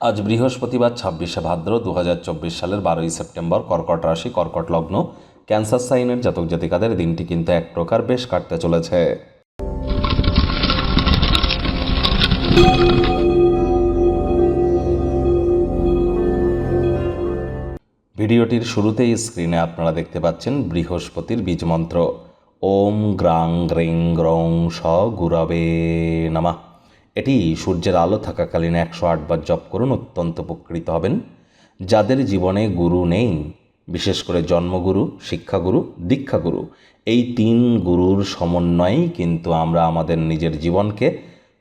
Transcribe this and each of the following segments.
আজ বৃহস্পতিবার, ছাব্বিশে ভাদ্র দু হাজার চব্বিশ সালের বারোই সেপ্টেম্বর, কর্কট রাশি, কর্কট লগ্ন, ক্যান্সার সাইনের জাতক জাতিকাদের দিনটি কিন্তু এক প্রকার বেশ কাটতে চলেছে। ভিডিওটির শুরুতেই স্ক্রিনে আপনারা দেখতে পাচ্ছেন বৃহস্পতির বীজমন্ত্র ওম গ্রাং গ্রিং গ্রং স গুরবে নামা। এটি সূর্যের আলো থাকাকালীন একশো আটবার জপ করুন, অত্যন্ত উপকৃত হবেন। যাদের জীবনে গুরু নেই, বিশেষ করে জন্মগুরু, শিক্ষাগুরু, দীক্ষাগুরু, এই তিন গুরুর সমন্বয়েই কিন্তু আমরা আমাদের নিজের জীবনকে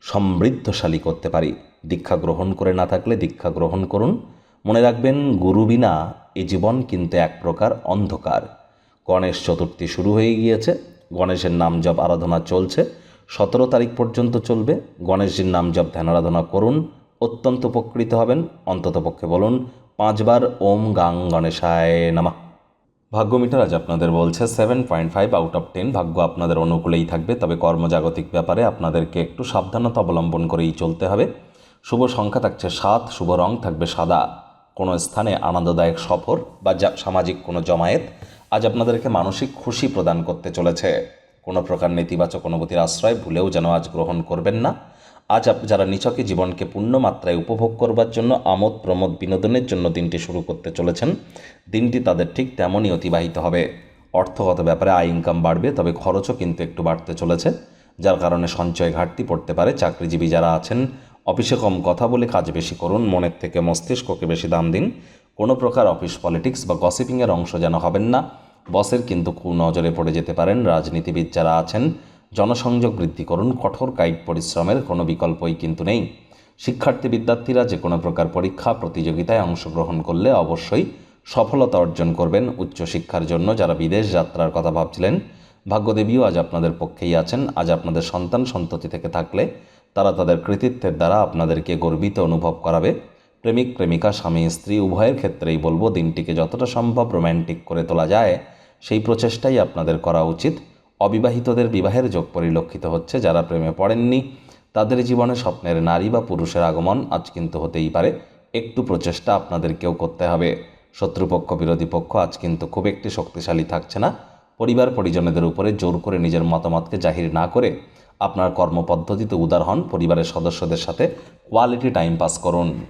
সমৃদ্ধশালী করতে পারি। দীক্ষা গ্রহণ করে না থাকলে দীক্ষা গ্রহণ করুন। মনে রাখবেন, গুরু বিনা এ জীবন কিন্তু এক প্রকার অন্ধকার। গণেশ চতুর্থী শুরু হয়ে গিয়েছে, গণেশের নাম জপ আরাধনা চলছে। সতেরো তারিখ পর্যন্ত চলবে। গণেশজির নাম জপ, ধ্যান, আরাধনা করুন। অত্যন্ত উপকৃত হবেন। অন্ততপক্ষে বলুন, পাঁচবার ওম গাং গণেশায় নামা। ভাগ্য মিটার আজ আপনাদের বলছে seven point five out of ten ভাগ্য আপনাদের অনুকূলেই থাকবে, তবে কর্মজাগতিক ব্যাপারে আপনাদেরকে একটু সাবধানতা অবলম্বন করেই চলতে হবে। শুভ সংখ্যা থাকছে সাত, শুভ রং থাকবে সাদা। কোনো স্থানে আনন্দদায়ক সফর বা সামাজিক কোনো জমায়েত আজ আপনাদেরকে মানসিক খুশি প্রদান করতে চলেছে। কোনো প্রকার নেতিবাচক অনুভূতির আশ্রয় ভুলেও যেন আজ গ্রহণ করবেন না। আজ যারা নিছকে জীবনকে পূর্ণ মাত্রায় উপভোগ করবার জন্য আমোদ, প্রমোদ, বিনোদনের জন্য দিনটি শুরু করতে চলেছেন, দিনটি তাদের ঠিক তেমনই অতিবাহিত হবে। অর্থগত ব্যাপারে আয় ইনকাম বাড়বে, তবে খরচও কিন্তু একটু বাড়তে চলেছে, যার কারণে সঞ্চয় ঘাটতি পড়তে পারে। চাকরিজীবী যারা আছেন, অফিসে কম কথা বলে কাজ বেশি করুন, মনের থেকে মস্তিষ্ককে বেশি দাম দিন। কোনো প্রকার অফিস পলিটিক্স বা গসিপিংয়ের অংশ যেন হবেন না। বসের কিন্তু কুনজরে পড়ে যেতে পারেন রাজনীতিবিদ যারা আছেন। জনসংযোগ বৃদ্ধি করুন, কঠোর কায়িক পরিশ্রমের কোনো বিকল্পই কিন্তু নেই। শিক্ষার্থী বিদ্যার্থীরা যে কোনো প্রকার পরীক্ষা, প্রতিযোগিতায় অংশগ্রহণ করলে অবশ্যই সফলতা অর্জন করবেন উচ্চশিক্ষার জন্য যারা বিদেশ যাত্রার কথা ভাবছিলেন। ভাগ্যদেবীও আজ আপনাদের পক্ষেই আছেন। আজ আপনাদের সন্তান সন্ততি থেকে থাকলে তারা তাদের কৃতিত্বের দ্বারা আপনাদেরকে গর্বিত অনুভব করাবে। প্রেমিক, প্রেমিকা, স্বামী, স্ত্রী, উভয়ের ক্ষেত্রেই বলব, দিনটিকে যতটা সম্ভব রোম্যান্টিক করে তোলা যায়। সেই প্রচেষ্টাই আপনাদের করা উচিত। অবিবাহিতদের বিবাহের যোগ পরিলক্ষিত হচ্ছে, যারা প্রেমে পড়েননি, তাদের জীবনে স্বপ্নের নারী বা পুরুষের আগমন আজ কিন্তু হতেই পারে। একটু প্রচেষ্টা আপনাদেরকেও করতে হবে। শত্রুপক্ষ, বিরোধী পক্ষ আজ কিন্তু খুব একটি শক্তিশালী থাকছে না। পরিবার পরিজনদের উপরে জোর করে নিজের মতামতকে জাহির না করে আপনার কর্মপদ্ধতিতে উদার হন পরিবারের সদস্যদের সাথে। কোয়ালিটি টাইম পাস করুন।